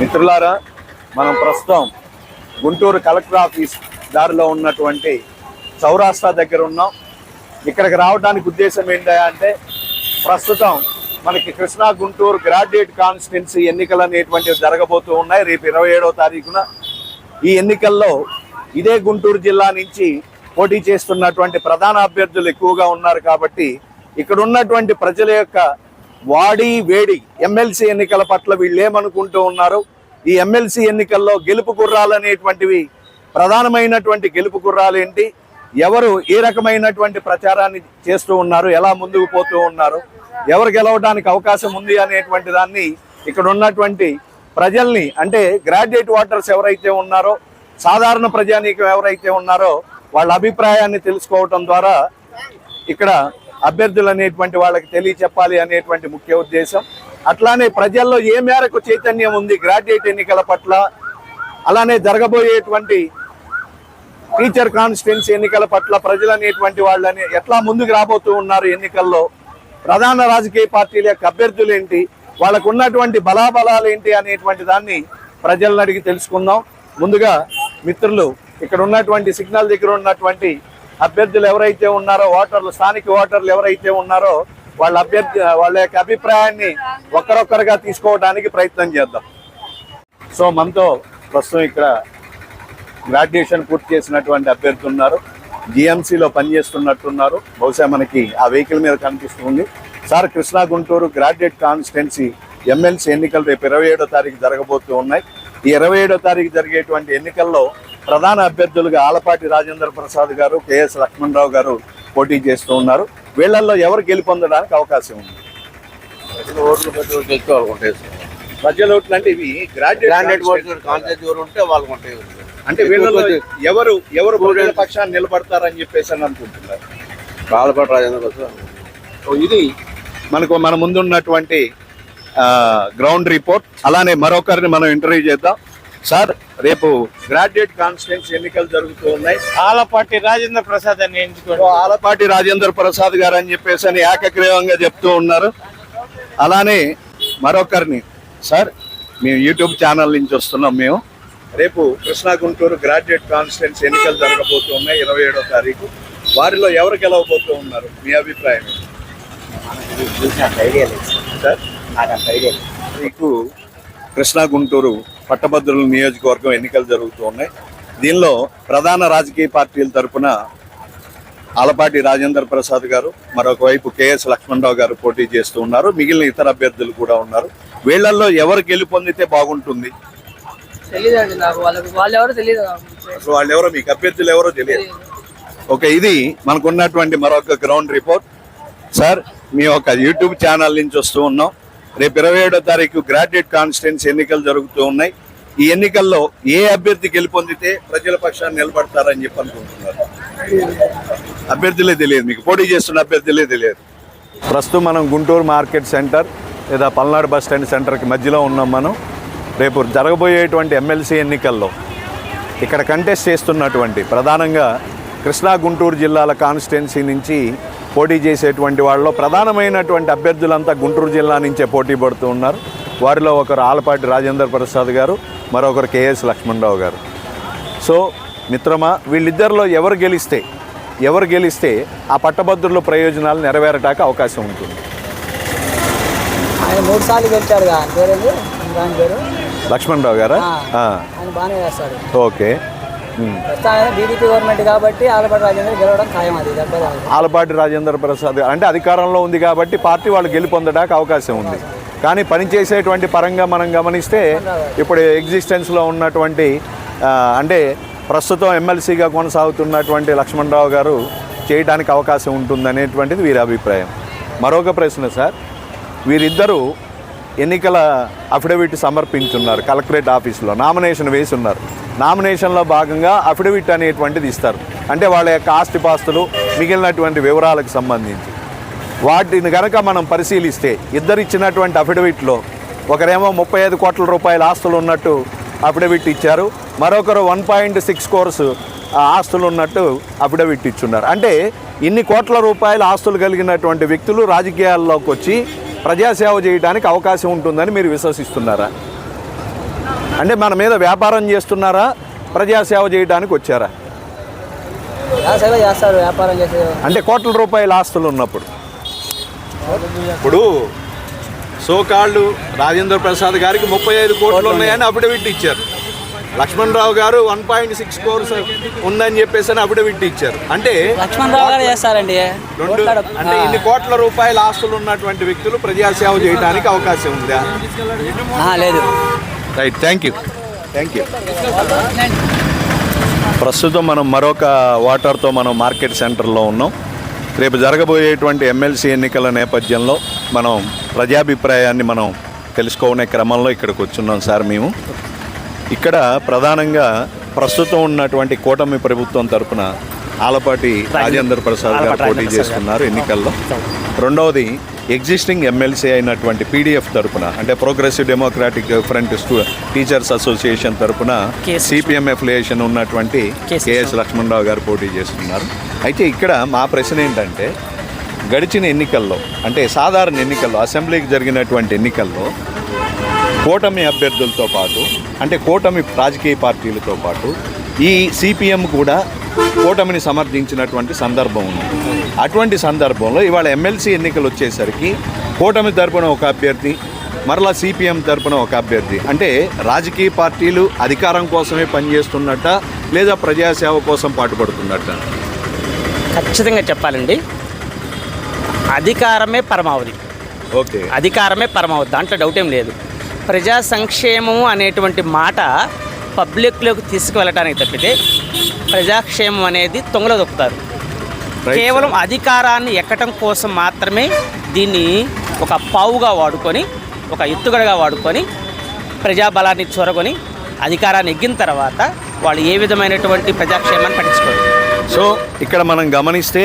మిత్రులారా మనం ప్రస్తుతం గుంటూరు కలెక్టర్ ఆఫీస్ దారిలో ఉన్నటువంటి చౌరాస్తా దగ్గర ఉన్నాం. ఇక్కడికి రావడానికి ఉద్దేశం ఏంటంటే అంటే ప్రస్తుతం మనకి కృష్ణా గుంటూరు గ్రాడ్యుయేట్ కాన్స్టిట్యున్సీ ఎన్నికలు అనేటువంటివి జరగబోతూ ఉన్నాయి. రేపు ఇరవై ఏడవ తారీఖున ఈ ఎన్నికల్లో ఇదే గుంటూరు జిల్లా నుంచి పోటీ చేస్తున్నటువంటి ప్రధాన అభ్యర్థులు ఎక్కువగా ఉన్నారు కాబట్టి ఇక్కడ ఉన్నటువంటి ప్రజల యొక్క వాడి వేడి. ఎమ్మెల్సీ ఎన్నికల పట్ల వీళ్ళు ఏమనుకుంటూ ఉన్నారు ఈ ఎమ్మెల్సీ ఎన్నికల్లో గెలుపు గుర్రాలు అనేటువంటివి ప్రధానమైనటువంటి గెలుపు గుర్రాలు ఏంటి? ఎవరు ఏ రకమైనటువంటి ప్రచారాన్ని చేస్తూ ఉన్నారు ఎలా ముందుకు పోతూ ఉన్నారు ఎవరు గెలవడానికి అవకాశం ఉంది అనేటువంటి దాన్ని ఇక్కడ ఉన్నటువంటి ప్రజల్ని అంటే గ్రాడ్యుయేట్ ఓటర్స్ ఎవరైతే ఉన్నారో సాధారణ ప్రజానీకం ఎవరైతే ఉన్నారో వాళ్ళ అభిప్రాయాన్ని తెలుసుకోవటం ద్వారా ఇక్కడ అభ్యర్థులు అనేటువంటి వాళ్ళకి తెలియచెప్పాలి అనేటువంటి ముఖ్య ఉద్దేశం. అట్లానే ప్రజల్లో ఏ మేరకు చైతన్యం ఉంది గ్రాడ్యుయేట్ ఎన్నికల పట్ల అలానే జరగబోయేటువంటి టీచర్ కాన్స్టిట్యున్సీ ఎన్నికల పట్ల ప్రజలు అనేటువంటి వాళ్ళని ఎట్లా ముందుకు రాబోతూ ఉన్నారు ఎన్నికల్లో? ప్రధాన రాజకీయ పార్టీల యొక్క అభ్యర్థులు ఏంటి వాళ్ళకు ఉన్నటువంటి బలాబలాలు ఏంటి అనేటువంటి దాన్ని ప్రజలను అడిగి తెలుసుకుందాం. ముందుగా మిత్రులు ఇక్కడ ఉన్నటువంటి సిగ్నల్ దగ్గర ఉన్నటువంటి అభ్యర్థులు ఎవరైతే ఉన్నారో ఓటర్లు స్థానిక ఓటర్లు ఎవరైతే ఉన్నారో వాళ్ళ అభ్యర్థి వాళ్ళ యొక్క అభిప్రాయాన్ని ఒకరొకరుగా తీసుకోవడానికి ప్రయత్నం చేద్దాం. సో మనతో ప్రస్తుతం ఇక్కడ గ్రాడ్యుయేషన్ పూర్తి చేసినటువంటి అభ్యర్థులు ఉన్నారు. జిఎంసీలో పనిచేస్తున్నట్టున్నారు. బహుశా మనకి ఆ వెహికల్ మీద కనిపిస్తుంది sir Krishna Guntur graduate constituency MLC ఎన్నికలు రేపు ఇరవై ఏడో తారీఖు జరగబోతూ ఉన్నాయి. ఈ ఇరవై ఏడో తారీఖు జరిగేటువంటి ఎన్నికల్లో ప్రధాన అభ్యర్థులుగా ఆలపాటి రాజేంద్ర ప్రసాద్ గారు కెఎస్ లక్ష్మణరావు గారు పోటీ చేస్తూ ఉన్నారు. వీళ్ళల్లో ఎవరు గెలుపొందడానికి అవకాశం ఉంది? ప్రజల ఓట్లు అంటే ఇవి గ్రాడ్యుయేట్ ఉంటే వాళ్ళకి ఉంటాయి అంటే వీళ్ళలో ఎవరు ఎవరు ప్రజల పక్షాన్ని నిలబడతారని చెప్పేసి అని అనుకుంటున్నారు. బాలపాటి రాజేంద్ర ప్రసాద్. ఇది మనకు మన ముందున్నటువంటి గ్రౌండ్ రిపోర్ట్. అలానే మరొకరిని మనం ఇంటర్వ్యూ చేద్దాం. సార్. రేపు గ్రాడ్యుయేట్ కాన్స్టిట్యూన్స్ ఎన్నికలు జరుగుతూ ఉన్నాయి ఆలపాటి రాజేంద్ర ప్రసాద్ అని ఎంచుకోండి. ఆలపాటి రాజేంద్ర ప్రసాద్ గారు అని చెప్పేసి అని ఏకగ్రీవంగా చెప్తూ ఉన్నారు. అలానే మరొకరిని. సార్ మేము యూట్యూబ్ ఛానల్ నుంచి వస్తున్నాం మేము. రేపు కృష్ణా గుంటూరు గ్రాడ్యుయేట్ కాన్స్టిట్యూన్స్ ఎన్నికలు జరగబోతూ ఉన్నాయి ఇరవై ఏడో తారీఖు. వారిలో ఎవరు గెలవబోతూ ఉన్నారు? మీ అభిప్రాయం? సార్. మీకు కృష్ణా గుంటూరు పట్టభద్రుల నియోజకవర్గం ఎన్నికలు జరుగుతూ ఉన్నాయి. దీనిలో ప్రధాన రాజకీయ పార్టీల తరపున ఆలపాటి రాజేంద్ర ప్రసాద్ గారు మరొక వైపు కేఎస్ లక్ష్మణరావు గారు పోటీ చేస్తూ ఉన్నారు. మిగిలిన ఇతర అభ్యర్థులు కూడా ఉన్నారు. వీళ్ళల్లో ఎవరు గెలుపొందితే బాగుంటుంది? తెలీదండి నాకు. వాళ్ళకి వాళ్ళు ఎవరో తెలియదు నాకు. అసలు వాళ్ళు ఎవరో మీకు అభ్యర్థులు ఎవరో తెలియదు. ఓకే ఇది మనకున్నటువంటి మరొక గ్రౌండ్ రిపోర్ట్. సార్ మీ ఒక యూట్యూబ్ ఛానల్ నుంచి వస్తూ ఉన్నాం. రేపు ఇరవై ఏడో తారీఖు గ్రాడ్యుయేట్ కాన్స్టిట్యున్సీ ఎన్నికలు జరుగుతూ ఉన్నాయి. ఈ ఎన్నికల్లో ఏ అభ్యర్థి గెలుపొందితే ప్రజల పక్షాన్ని నిలబడతారని చెప్పి అనుకుంటున్నారు. అభ్యర్థులే తెలియదు మీకు. పోటీ చేస్తున్న అభ్యర్థులే తెలియదు. ప్రస్తుతం మనం గుంటూరు మార్కెట్ సెంటర్ లేదా పల్నాడు బస్ స్టాండ్ సెంటర్కి మధ్యలో ఉన్నాం మనం. రేపు జరగబోయేటువంటి ఎమ్మెల్సీ ఎన్నికల్లో ఇక్కడ కంటెస్ట్ చేస్తున్నటువంటి ప్రధానంగా కృష్ణా గుంటూరు జిల్లాల కాన్స్టిట్యున్సీ నుంచి పోటీ చేసేటువంటి వాళ్ళలో ప్రధానమైనటువంటి అభ్యర్థులంతా గుంటూరు జిల్లా నుంచే పోటీ పడుతూ ఉన్నారు. వారిలో ఒకరు ఆలపాటి రాజేంద్ర ప్రసాద్ గారు మరొకరు కేఎస్ లక్ష్మణరావు గారు. సో మిత్రమా వీళ్ళిద్దరిలో ఎవరు గెలిస్తే ఎవరు గెలిస్తే ఆ పట్టభద్రుల ప్రయోజనాలు నెరవేరటానికి అవకాశం ఉంటుంది. ఆయన మూడు సార్లు లక్ష్మణరావు గారా? ఓకే. బీజేపీ గవర్నమెంట్ కాబట్టి ఆలపాటి రాజేంద్ర గెలవడం ఖాయం అది ఆలపాటి రాజేంద్ర ప్రసాద్ అంటే అధికారంలో ఉంది కాబట్టి పార్టీ వాళ్ళు గెలుపొందడానికి అవకాశం ఉంది. కానీ పనిచేసేటువంటి పరంగా మనం గమనిస్తే ఇప్పుడు ఎగ్జిస్టెన్స్లో ఉన్నటువంటి అంటే ప్రస్తుతం ఎమ్మెల్సీగా కొనసాగుతున్నటువంటి లక్ష్మణరావు గారు చేయడానికి అవకాశం ఉంటుందనేటువంటిది వీరి అభిప్రాయం. మరొక ప్రశ్న సార్ వీరిద్దరూ ఎన్నికల అఫిడవిట్ సమర్పించున్నారు కలెక్టరేట్ ఆఫీస్లో నామినేషన్ వేసి ఉన్నారు నామినేషన్లో భాగంగా అఫిడవిట్ అనేటువంటిది ఇస్తారు. అంటే వాళ్ళ యొక్క ఆస్తిపాస్తులు మిగిలినటువంటి వివరాలకు సంబంధించి. వాటిని కనుక మనం పరిశీలిస్తే ఇద్దరిచ్చినటువంటి అఫిడవిట్లో ఒకరేమో ముప్పై ఐదు కోట్ల రూపాయల ఆస్తులు ఉన్నట్టు అఫిడవిట్ ఇచ్చారు. మరొకరు వన్ పాయింట్ సిక్స్ కోర్స్ ఆస్తులు ఉన్నట్టు అఫిడవిట్ ఇచ్చున్నారు. అంటే ఇన్ని కోట్ల రూపాయల ఆస్తులు కలిగినటువంటి వ్యక్తులు రాజకీయాల్లోకి వచ్చి ప్రజాసేవ చేయడానికి అవకాశం ఉంటుందని మీరు విశ్వసిస్తున్నారా? అంటే మన మీద వ్యాపారం చేస్తున్నారా? ప్రజాసేవ చేయడానికి వచ్చారా? ఆ సేవ చేస్తారు వ్యాపారం చేసే అంటే కోట్ల రూపాయల ఆస్తులు ఉన్నప్పుడు. ఇప్పుడు సోకాళ్ళు రాజేంద్ర ప్రసాద్ గారికి ముప్పై ఐదు కోట్లు ఉన్నాయని అఫిడవిట్ ఇచ్చారు. లక్ష్మణ్ రావు గారు వన్ పాయింట్ సిక్స్ కోర్స్ ఉందని చెప్పేసి అని అఫిడవిట్ ఇచ్చారు. అంటే లక్ష్మణ్ రావు గారు చేస్తారండి. రెండు. అంటే ఇన్ని కోట్ల రూపాయల ఆస్తులు ఉన్నటువంటి వ్యక్తులు ప్రజాసేవ చేయడానికి అవకాశం ఉందా? ఆ, లేదు. Right thank you thank you ప్రస్తుతం మనం మరొక వాటర్తో మనం మార్కెట్ సెంటర్లో ఉన్నాం. రేపు జరగబోయేటువంటి ఎమ్మెల్సీ ఎన్నికల నేపథ్యంలో మనం ప్రజాభిప్రాయాన్ని మనం తెలుసుకునే క్రమంలో ఇక్కడికి వచ్చున్నాం సార్ మేము. ఇక్కడ ప్రధానంగా ప్రస్తుతం ఉన్నటువంటి కూటమి ప్రభుత్వం తరపున ఆలపాటి రాజేంద్ర ప్రసాద్ గారు పోటీ చేస్తున్నారు ఎన్నికల్లో. రెండవది ఎగ్జిస్టింగ్ ఎమ్మెల్సీ అయినటువంటి పీడిఎఫ్ తరపున అంటే progressive democratic front teachers association తరపున సిపిఎం అఫిలియేషన్ ఉన్నటువంటి కేఎస్ లక్ష్మణరావు గారు పోటీ చేస్తున్నారు. అయితే ఇక్కడ మా ప్రశ్న ఏంటంటే గడిచిన ఎన్నికల్లో అంటే సాధారణ ఎన్నికల్లో అసెంబ్లీకి జరిగినటువంటి ఎన్నికల్లో కూటమి అభ్యర్థులతో పాటు అంటే కూటమి రాజకీయ పార్టీలతో పాటు ఈ సిపిఎం కూడా కూటమిని సమర్థించినటువంటి సందర్భం ఉంది. అటువంటి సందర్భంలో ఇవాళ ఎమ్మెల్సీ ఎన్నికలు వచ్చేసరికి కూటమి తరపున ఒక అభ్యర్థి మరలా సిపిఎం తరపున ఒక అభ్యర్థి. అంటే రాజకీయ పార్టీలు అధికారం కోసమే పనిచేస్తున్నట్ట లేదా ప్రజాసేవ కోసం పాటుపడుతున్నట్ట? ఖచ్చితంగా చెప్పాలండి. అధికారమే పరమావధి. ఓకే. అధికారమే పరమావధి దాంట్లో డౌట్ ఏం లేదు. ప్రజా సంక్షేమము అనేటువంటి మాట పబ్లిక్లోకి తీసుకువెళ్ళడానికి తప్పితే ప్రజాక్షేమం అనేది తొంగలో దొక్కుతారు. కేవలం అధికారాన్ని ఎక్కటం కోసం మాత్రమే దీన్ని ఒక పావుగా వాడుకొని ఒక ఎత్తుగడగా వాడుకొని ప్రజాబలాన్ని చొరగొని అధికారాన్ని ఎగ్గిన తర్వాత వాళ్ళు ఏ విధమైనటువంటి ప్రజాక్షేమాన్ని పట్టించుకోరు. సో ఇక్కడ మనం గమనిస్తే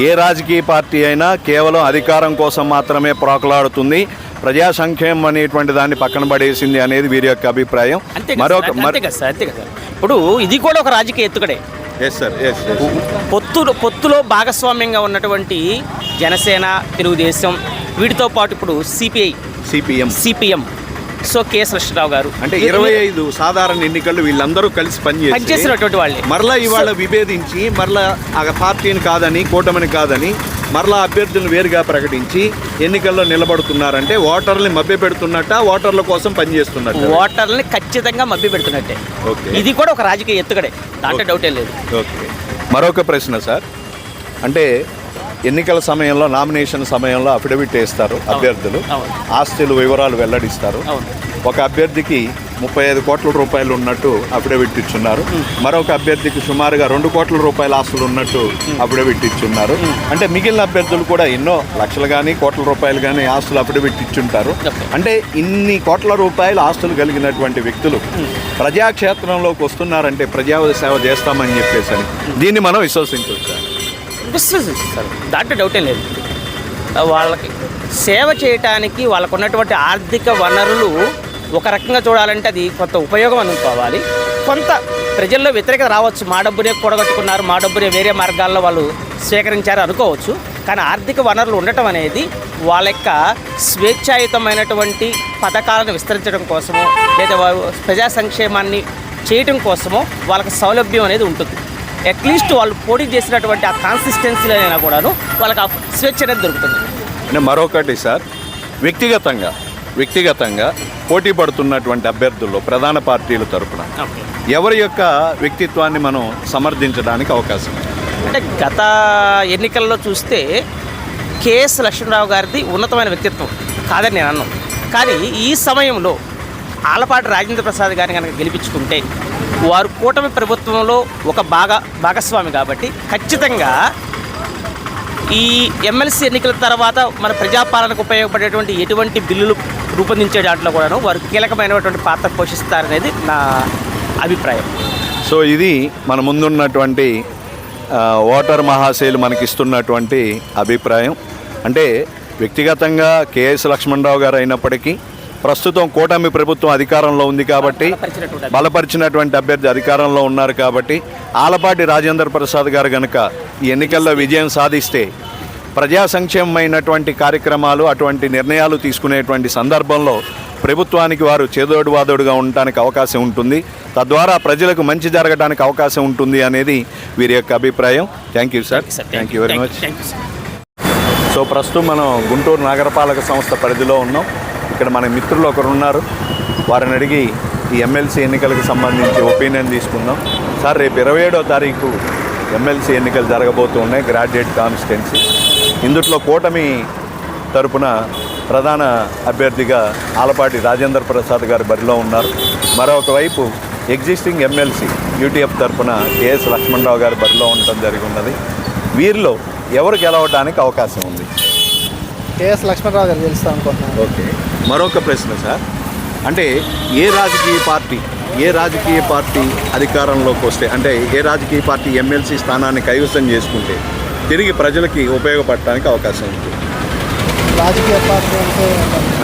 ఏ రాజకీయ పార్టీ అయినా కేవలం అధికారం కోసం మాత్రమే ప్రోకలాడుతుంది ప్రజా సంక్షేమం అనేటువంటి దాన్ని పక్కన పడేసింది అనేది వీరి యొక్క అభిప్రాయం. మరొక ఇప్పుడు ఇది కూడా ఒక రాజకీయ ఎత్తుకడే ఎస్ సార్ ఎస్ పొత్తులో పొత్తులో భాగస్వామ్యంగా ఉన్నటువంటి జనసేన తెలుగుదేశం వీటితో పాటు ఇప్పుడు CPI CPM CPM so KS Krishna Rao గారు. అంటే ఇరవై ఐదు సాధారణ ఎన్నికల్లో వీళ్ళందరూ కలిసి పనిచేసి పనిచేసినటువంటి వాళ్ళే. మరలా ఇవాళ విభేదించి మరలా ఆ పార్టీని కాదని కూటమిని కాదని మరలా అభ్యర్థులను వేరుగా ప్రకటించి ఎన్నికల్లో నిలబడుతున్నారంటే ఓటర్ని మభ్య పెడుతున్నట్ట ఓటర్ల కోసం పనిచేస్తున్నట్ట. ఓటర్లని ఖచ్చితంగా మభ్య పెడుతున్నట్టే. ఓకే. ఇది కూడా ఒక రాజకీయ ఎత్తుకడే దాంట్లో డౌటే లేదు. ఓకే. మరొక ప్రశ్న సార్. అంటే ఎన్నికల సమయంలో నామినేషన్ సమయంలో అఫిడవిట్ వేస్తారు అభ్యర్థులు. ఆస్తులు వివరాలు వెల్లడిస్తారు. ఒక అభ్యర్థికి ముప్పై ఐదు కోట్ల రూపాయలు ఉన్నట్టు అఫిడవిట్ ఇచ్చున్నారు. మరొక అభ్యర్థికి సుమారుగా రెండు కోట్ల రూపాయల ఆస్తులు ఉన్నట్టు అఫిడవిట్ ఇచ్చున్నారు. అంటే మిగిలిన అభ్యర్థులు కూడా ఎన్నో లక్షలు కానీ కోట్ల రూపాయలు కానీ ఆస్తులు అఫిడవిట్ ఇచ్చుంటారు. అంటే ఇన్ని కోట్ల రూపాయల ఆస్తులు కలిగినటువంటి వ్యక్తులు ప్రజాక్షేత్రంలోకి వస్తున్నారంటే ప్రజా సేవ చేస్తామని చెప్పేసి దీన్ని మనం విశ్వసించవచ్చు? విశ్వసిస్తారు దాంట్లో డౌటే లేదు. వాళ్ళకి సేవ చేయటానికి వాళ్ళకు ఉన్నటువంటి ఆర్థిక వనరులు ఒక రకంగా చూడాలంటే అది కొంత ఉపయోగం అనుకోవాలి. కొంత ప్రజల్లో వ్యతిరేకత రావచ్చు. మా డబ్బునే కూడగట్టుకున్నారు. మా డబ్బునే వేరే మార్గాల్లో వాళ్ళు స్వీకరించారు అనుకోవచ్చు. కానీ ఆర్థిక వనరులు ఉండటం అనేది వాళ్ళ యొక్క స్వేచ్ఛాయుతమైనటువంటి పథకాలను విస్తరించడం కోసమో లేదా ప్రజా సంక్షేమాన్ని చేయటం కోసమో వాళ్ళకి సౌలభ్యం అనేది ఉంటుంది. అట్లీస్ట్ వాళ్ళు పోటీ చేసినటువంటి ఆ కాన్సిస్టెన్సీలో అయినా కూడాను వాళ్ళకి ఆ స్వేచ్ఛ అనేది దొరుకుతుంది. అంటే మరొకటి సార్ వ్యక్తిగతంగా వ్యక్తిగతంగా పోటీ పడుతున్నటువంటి అభ్యర్థుల్లో ప్రధాన పార్టీల తరపున ఎవరి యొక్క వ్యక్తిత్వాన్ని మనం సమర్థించడానికి అవకాశం? అంటే గత ఎన్నికల్లో చూస్తే కేఎస్ లక్ష్మణరావు గారిది ఉన్నతమైన వ్యక్తిత్వం కాదని నేను అన్నాను కానీ ఈ సమయంలో ఆలపాటి రాజేంద్ర ప్రసాద్ గారిని కనుక గెలిపించుకుంటే వారు కూటమి ప్రభుత్వంలో ఒక భాగ భాగస్వామి కాబట్టి ఖచ్చితంగా ఈ ఎమ్మెల్సీ ఎన్నికల తర్వాత మన ప్రజాపాలనకు ఉపయోగపడేటువంటి ఎటువంటి బిల్లులు రూపొందించే దాంట్లో కూడాను వారు కీలకమైనటువంటి పాత్ర పోషిస్తారనేది నా అభిప్రాయం. సో ఇది మన ముందున్నటువంటి ఓటర్ మహాశైలు మనకిస్తున్నటువంటి అభిప్రాయం. అంటే వ్యక్తిగతంగా కేఎస్ లక్ష్మణరావు గారు అయినప్పటికీ ప్రస్తుతం కూటమి ప్రభుత్వం అధికారంలో ఉంది కాబట్టి బలపరిచినటువంటి అభ్యర్థి అధికారంలో ఉన్నారు కాబట్టి ఆలపాటి రాజేంద్ర ప్రసాద్ గారు గనక ఈ ఎన్నికల్లో విజయం సాధిస్తే ప్రజా సంక్షేమమైనటువంటి కార్యక్రమాలు అటువంటి నిర్ణయాలు తీసుకునేటువంటి సందర్భంలో ప్రభుత్వానికి వారు చేదోడు వాదోడుగా ఉండటానికి అవకాశం ఉంటుంది. తద్వారా ప్రజలకు మంచి జరగడానికి అవకాశం ఉంటుంది అనేది వీరి యొక్క అభిప్రాయం. Thank you sir thank you very much so ప్రస్తుతం మనం గుంటూరు నగరపాలక సంస్థ పరిధిలో ఉన్నాం. ఇక్కడ మన మిత్రులు ఒకరు ఉన్నారు. వారిని అడిగి ఈ ఎమ్మెల్సీ ఎన్నికలకు సంబంధించి ఒపీనియన్ తీసుకుందాం. సార్ రేపు ఇరవై ఏడో తారీఖు ఎమ్మెల్సీ ఎన్నికలు జరగబోతూ ఉన్నాయి గ్రాడ్యుయేట్ కాన్స్టిట్యున్సీ. ఇందుట్లో కూటమి తరపున ప్రధాన అభ్యర్థిగా ఆలపాటి రాజేంద్ర ప్రసాద్ గారు బరిలో ఉన్నారు. మరొక వైపు ఎగ్జిస్టింగ్ ఎమ్మెల్సీ యూటీఎఫ్ తరపున ఏఎస్ లక్ష్మణరావు గారు బరిలో ఉండటం జరిగి ఉన్నది వీరిలో ఎవరు గెలవడానికి అవకాశం ఉంది? కేఎస్ లక్ష్మణరావు గారు గెలుస్తా అనుకుంటున్నాను ఓకే. మరొక ప్రశ్న సార్. అంటే ఏ రాజకీయ పార్టీ ఏ రాజకీయ పార్టీ అధికారంలోకి వస్తే అంటే ఏ రాజకీయ పార్టీ ఎమ్మెల్సీ స్థానాన్ని కైవసం చేసుకుంటే తిరిగి ప్రజలకి ఉపయోగపడటానికి అవకాశం ఉంది. రాజకీయ పార్టీ అంటే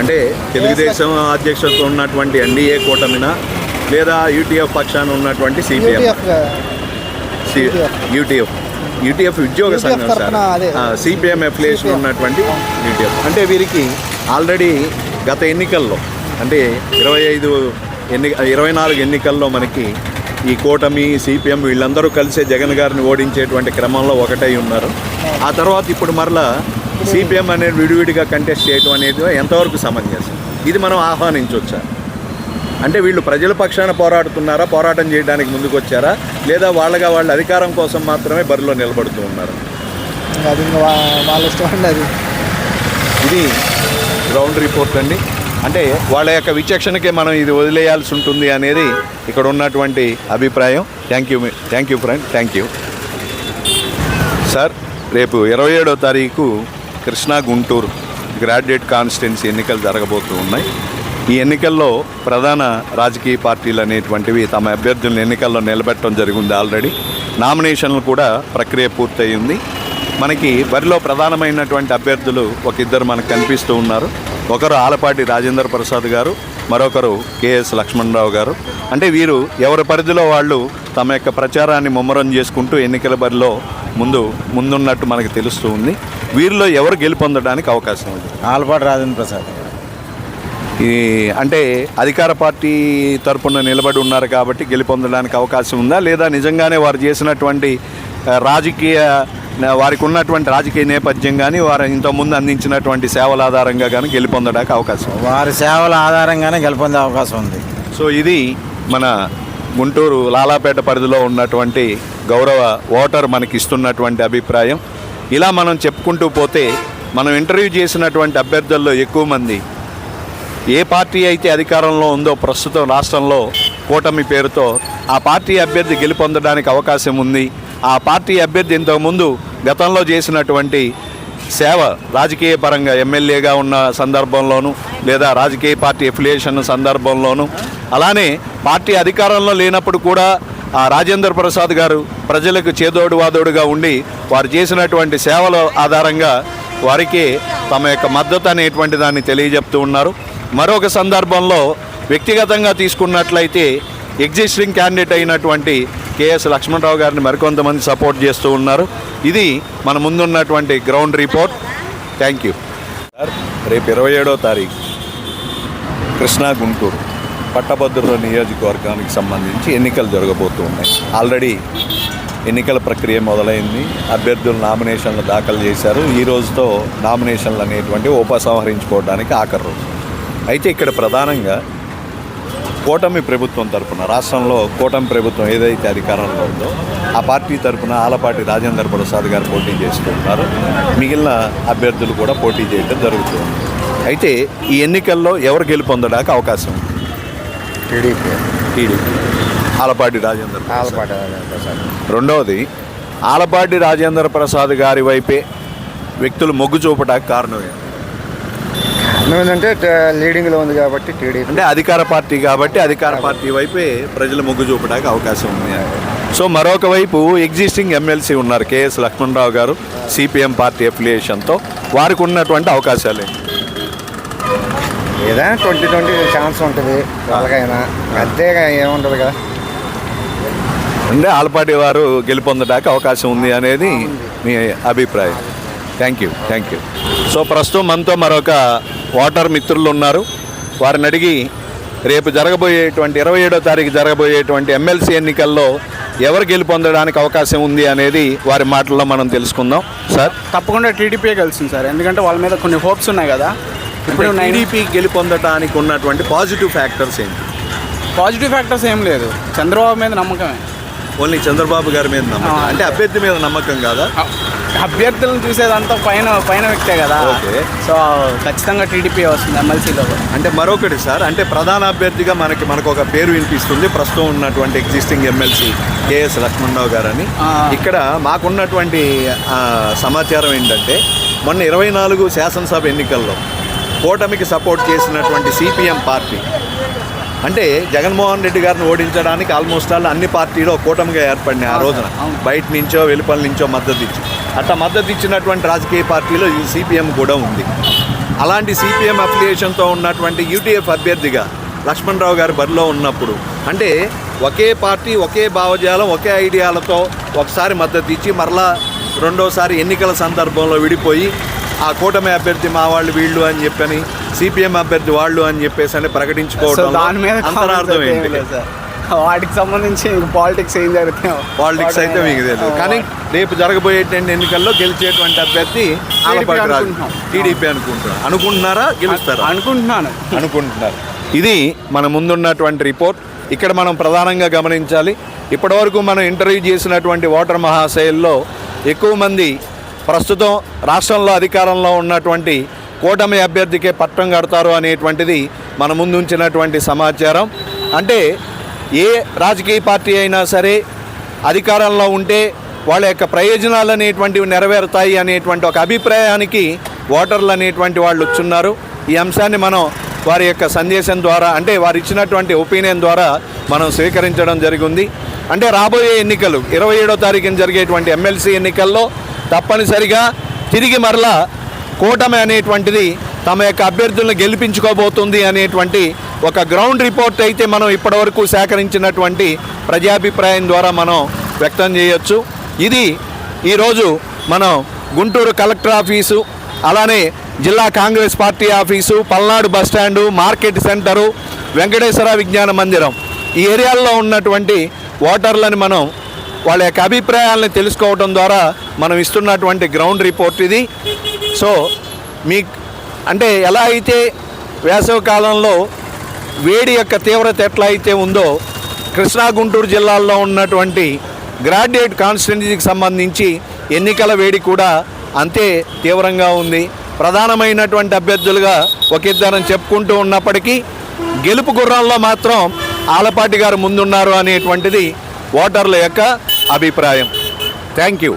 అంటే తెలుగుదేశం అధ్యక్షతతో ఉన్నటువంటి ఎన్డీఏ కూటమిన లేదా యూటీఎఫ్ పక్షాన ఉన్నటువంటి సిపిఎం? UTF UTF. యూటీఎఫ్. ఉద్యోగ సంఘం. సార్. CPM affiliation CPM. ఉన్నటువంటి యూటీఎఫ్. అంటే వీరికి ఆల్రెడీ గత ఎన్నికల్లో అంటే ఇరవై ఐదు ఎన్ని ఇరవై నాలుగు ఎన్నికల్లో మనకి ఈ కూటమి సిపిఎం వీళ్ళందరూ కలిసే జగన్ గారిని ఓడించేటువంటి క్రమంలో ఒకటై ఉన్నారు. ఆ తర్వాత ఇప్పుడు మరలా సిపిఎం అనేది విడివిడిగా కంటెస్ట్ చేయడం అనేది ఎంతవరకు సమంజసం? ఇది మనం ఆహ్వానించవచ్చా అంటే వీళ్ళు ప్రజల పక్షాన పోరాడుతున్నారా? పోరాటం చేయడానికి ముందుకు వచ్చారా లేదా వాళ్ళగా వాళ్ళ అధికారం కోసం మాత్రమే బరిలో నిలబడుతూ ఉన్నారు? అది వాళ్ళ ఇష్టం అండి అది. ఇది గ్రౌండ్ రిపోర్ట్ అండి. అంటే వాళ్ళ యొక్క విచక్షణకే మనం ఇది వదిలేయాల్సి ఉంటుంది అనేది ఇక్కడ ఉన్నటువంటి అభిప్రాయం. Thank you thank you friend thank you sir రేపు ఇరవై ఏడో తారీఖు కృష్ణా గుంటూరు గ్రాడ్యుయేట్ కాన్స్టిట్యున్సీ ఎన్నికలు జరగబోతూ ఉన్నాయి. ఈ ఎన్నికల్లో ప్రధాన రాజకీయ పార్టీలు అనేటువంటివి తమ అభ్యర్థులను ఎన్నికల్లో నిలబెట్టడం జరిగింది ఆల్రెడీ. నామినేషన్లు కూడా ప్రక్రియ పూర్తయింది. మనకి బరిలో ప్రధానమైనటువంటి అభ్యర్థులు ఒక ఇద్దరు మనకు కనిపిస్తూ ఉన్నారు. ఒకరు ఆలపాటి రాజేంద్ర ప్రసాద్ గారు మరొకరు కేఎస్ లక్ష్మణరావు గారు. అంటే వీరు ఎవరి పరిధిలో వాళ్ళు తమ యొక్క ప్రచారాన్ని ముమ్మరం చేసుకుంటూ ఎన్నికల బరిలో ముందు ముందున్నట్టు మనకు తెలుస్తూ ఉంది. వీరిలో ఎవరు గెలుపొందడానికి అవకాశం ఉంది? ఆలపాటి రాజేంద్ర ప్రసాద్. ఈ అంటే అధికార పార్టీ తరపున నిలబడి ఉన్నారు కాబట్టి గెలుపొందడానికి అవకాశం ఉందా? లేదా నిజంగానే వారు చేసినటువంటి రాజకీయ వారికి ఉన్నటువంటి రాజకీయ నేపథ్యం కానీ వారు ఇంతకుముందు అందించినటువంటి సేవల ఆధారంగా కానీ గెలుపొందడానికి అవకాశం? వారి సేవల ఆధారంగానే గెలుపొందే అవకాశం ఉంది. సో ఇది మన గుంటూరు లాలాపేట పరిధిలో ఉన్నటువంటి గౌరవ ఓటర్ మనకి ఇస్తున్నటువంటి అభిప్రాయం. ఇలా మనం చెప్పుకుంటూ పోతే మనం ఇంటర్వ్యూ చేసినటువంటి అభ్యర్థుల్లో ఎక్కువ మంది ఏ పార్టీ అయితే అధికారంలో ఉందో ప్రస్తుతం రాష్ట్రంలో కూటమి పేరుతో ఆ పార్టీ అభ్యర్థి గెలుపొందడానికి అవకాశం ఉంది. ఆ పార్టీ అభ్యర్థి ఇంతకుముందు గతంలో చేసినటువంటి సేవ రాజకీయ పరంగా ఎమ్మెల్యేగా ఉన్న సందర్భంలోనూ లేదా రాజకీయ పార్టీ ఎఫిలియేషన్ సందర్భంలోనూ. అలానే పార్టీ అధికారంలో లేనప్పుడు కూడా ఆ రాజేంద్ర ప్రసాద్ గారు ప్రజలకు చేదోడు వాదోడుగా ఉండి వారు చేసినటువంటి సేవల ఆధారంగా వారికి తమ యొక్క మద్దతు అనేటువంటి దాన్ని తెలియజెప్తూ ఉన్నారు. మరొక సందర్భంలో వ్యక్తిగతంగా తీసుకున్నట్లయితే ఎగ్జిస్టింగ్ క్యాండిడేట్ అయినటువంటి కేఎస్ లక్ష్మణరావు గారిని మరికొంతమంది సపోర్ట్ చేస్తూ ఉన్నారు. ఇది మన ముందున్నటువంటి ground report. Thank you sir రేపు ఇరవై ఏడో తారీఖు కృష్ణా గుంటూరు పట్టభద్రుల నియోజకవర్గానికి సంబంధించి ఎన్నికలు జరగబోతూ ఉన్నాయి ఆల్రెడీ ఎన్నికల ప్రక్రియ మొదలైంది. అభ్యర్థులు నామినేషన్లు దాఖలు చేశారు. ఈ రోజుతో నామినేషన్లు అనేటువంటి ఉపసంహరించుకోవడానికి ఆఖరు రోజు. అయితే ఇక్కడ ప్రధానంగా కూటమి ప్రభుత్వం తరపున రాష్ట్రంలో కూటమి ప్రభుత్వం ఏదైతే అధికారంలో ఉందో ఆ పార్టీ తరపున ఆలపాటి రాజేంద్ర ప్రసాద్ గారు పోటీ చేస్తున్నారు. మిగిలిన అభ్యర్థులు కూడా పోటీ చేయడం జరుగుతుంది. అయితే ఈ ఎన్నికల్లో ఎవరు గెలుపొందడానికి అవకాశం ఉంది? టీడీపీ. టీడీపీ. ఆలపాటి రాజేంద్ర. ఆలపాటి రాజేంద్ర ప్రసాద్. రెండవది ఆలపాటి రాజేంద్ర ప్రసాద్ గారి వైపే వ్యక్తులు మొగ్గు చూపడానికి కారణం ఏంటి? ఏంటంటే లీడింగ్లో ఉంది కాబట్టి టీడీపీ అంటే అధికార పార్టీ కాబట్టి అధికార పార్టీ వైపే ప్రజలు మొగ్గు చూపడానికి అవకాశం ఉంది. సో మరొక వైపు ఎగ్జిస్టింగ్ ఎమ్మెల్సీ ఉన్నారు K S Lakshmanarao garu CPM party అఫిలియేషన్తో వారికి ఉన్నటువంటి అవకాశాలు? ఏదైనా ట్వంటీ ట్వంటీ ఛాన్స్ ఉంటుంది వాళ్ళకైనా అంతేగా ఏముంటుంది కదా అంటే ఆలపాటి వారు గెలుపొందడానికి అవకాశం ఉంది అనేది మీ అభిప్రాయం. Thank you thank you so ప్రస్తుతం మనతో మరొక వాటర్ మిత్రులు ఉన్నారు. వారిని అడిగి రేపు జరగబోయేటువంటి ఇరవై ఏడో తారీఖు జరగబోయేటువంటి ఎమ్మెల్సీ ఎన్నికల్లో ఎవరు గెలుపొందడానికి అవకాశం ఉంది అనేది వారి మాటల్లో మనం తెలుసుకుందాం. సార్? తప్పకుండా టీడీపీ గెలుస్తుంది సార్. ఎందుకంటే వాళ్ళ మీద కొన్ని హోప్స్ ఉన్నాయి కదా. ఇప్పుడు ఇప్పుడు టీడీపీ గెలుపొందడానికి ఉన్నటువంటి పాజిటివ్ ఫ్యాక్టర్స్ ఏంటి? పాజిటివ్ ఫ్యాక్టర్స్ ఏం లేదు. చంద్రబాబు మీద నమ్మకమే. ఓన్లీ చంద్రబాబు గారి మీద నమ్మకం. అంటే అభ్యర్థి మీద నమ్మకం కాదా అభ్యర్థులను చూసేదంతా పైన పైన వ్యక్తే కదా ఓకే. సో ఖచ్చితంగా టీడీపీ వస్తుంది ఎమ్మెల్సీలో అంటే మరొకటి సార్ అంటే ప్రధాన అభ్యర్థిగా మనకి మనకు ఒక పేరు వినిపిస్తుంది ప్రస్తుతం ఉన్నటువంటి ఎగ్జిస్టింగ్ ఎమ్మెల్సీ కేఎస్ లక్ష్మణరావు గారని. ఇక్కడ మాకున్నటువంటి సమాచారం ఏంటంటే మొన్న ఇరవై నాలుగు శాసనసభ ఎన్నికల్లో కూటమికి సపోర్ట్ చేసినటువంటి సిపిఎం పార్టీ అంటే జగన్మోహన్ రెడ్డి గారిని ఓడించడానికి ఆల్మోస్ట్ ఆల్ అన్ని పార్టీలు కూటమిగా ఏర్పడినాయి ఆ రోజున. బయట నుంచో వెలుపల నుంచో మద్దతు ఇచ్చి. అట్లా మద్దతు ఇచ్చినటువంటి రాజకీయ పార్టీలో ఈ సిపిఎం కూడా ఉంది. అలాంటి సిపిఎం అఫిలియేషన్తో ఉన్నటువంటి యూటీఎఫ్ అభ్యర్థిగా లక్ష్మణరావు గారు బరిలో ఉన్నప్పుడు అంటే ఒకే పార్టీ ఒకే భావజాలం ఒకే ఐడియాలతో ఒకసారి మద్దతు ఇచ్చి మరలా రెండోసారి ఎన్నికల సందర్భంలో విడిపోయి ఆ కూటమి అభ్యర్థి మా వాళ్ళు వీళ్ళు అని చెప్పని సిపిఎం అభ్యర్థి వాళ్ళు అని చెప్పేసి అని ప్రకటించుకోవడం దాని మీద అంతరార్థం ఏంటి? వాటికి సంబంధించి పాలిటిక్స్ ఏం జరుగుతాయో పాలిటిక్స్ అయితే మీకు తెలియదు. కానీ రేపు జరగబోయేటువంటి ఎన్నికల్లో గెలిచేటువంటి అభ్యర్థి ఆలపాటి రాజు. అనుకుంటున్నాం. టీడీపీ అనుకుంటున్నారు. అనుకుంటున్నారా? గెలుస్తారా? అనుకుంటున్నాను. అనుకుంటున్నారు. ఇది మన ముందున్నటువంటి రిపోర్ట్. ఇక్కడ మనం ప్రధానంగా గమనించాలి. ఇప్పటివరకు మనం ఇంటర్వ్యూ చేసినటువంటి ఓటర్ మహాశైల్లో ఎక్కువ మంది ప్రస్తుతం రాష్ట్రంలో అధికారంలో ఉన్నటువంటి కూటమి అభ్యర్థికే పట్టం కడతారు అనేటువంటిది మన ముందుంచినటువంటి సమాచారం. అంటే ఏ రాజకీయ పార్టీ అయినా సరే అధికారంలో ఉంటే వాళ్ళ యొక్క ప్రయోజనాలు అనేటువంటివి నెరవేరుతాయి అనేటువంటి ఒక అభిప్రాయానికి ఓటర్లు అనేటువంటి వాళ్ళు వచ్చున్నారు. ఈ అంశాన్ని మనం వారి యొక్క సందేశం ద్వారా అంటే వారు ఇచ్చినటువంటి ఒపీనియన్ ద్వారా మనం స్వీకరించడం జరిగింది. అంటే రాబోయే ఎన్నికలు ఇరవై ఏడో తారీఖున జరిగేటువంటి ఎమ్మెల్సీ ఎన్నికల్లో తప్పనిసరిగా తిరిగి మరలా కూటమి అనేటువంటిది తమ యొక్క అభ్యర్థులను గెలిపించుకోబోతుంది అనేటువంటి ఒక గ్రౌండ్ రిపోర్ట్ అయితే మనం ఇప్పటివరకు సేకరించినటువంటి ప్రజాభిప్రాయం ద్వారా మనం వ్యక్తం చేయొచ్చు. ఇది ఈరోజు మనం గుంటూరు కలెక్టర్ ఆఫీసు అలానే జిల్లా Congress party office Palnadu bus stand market centre Venkateswara Vignana Mandiram ఈ ఏరియాల్లో ఉన్నటువంటి ఓటర్లను మనం వాళ్ళ యొక్క అభిప్రాయాలను తెలుసుకోవడం ద్వారా మనం ఇస్తున్నటువంటి గ్రౌండ్ రిపోర్ట్ ఇది. సో మీ అంటే ఎలా అయితే వేసవి కాలంలో వేడి యొక్క తీవ్రత ఎట్లా అయితే ఉందో కృష్ణా గుంటూరు జిల్లాల్లో ఉన్నటువంటి గ్రాడ్యుయేట్ కాన్స్టిట్యున్సీకి సంబంధించి ఎన్నికల వేడి కూడా అంతే తీవ్రంగా ఉంది. ప్రధానమైనటువంటి అభ్యర్థులుగా ఒక ఇద్దరం చెప్పుకుంటూ ఉన్నప్పటికీ గెలుపు గుర్రంలో మాత్రం ఆలపాటి గారు ముందున్నారు అనేటువంటిది ఓటర్ల యొక్క అభిప్రాయం. Thank you.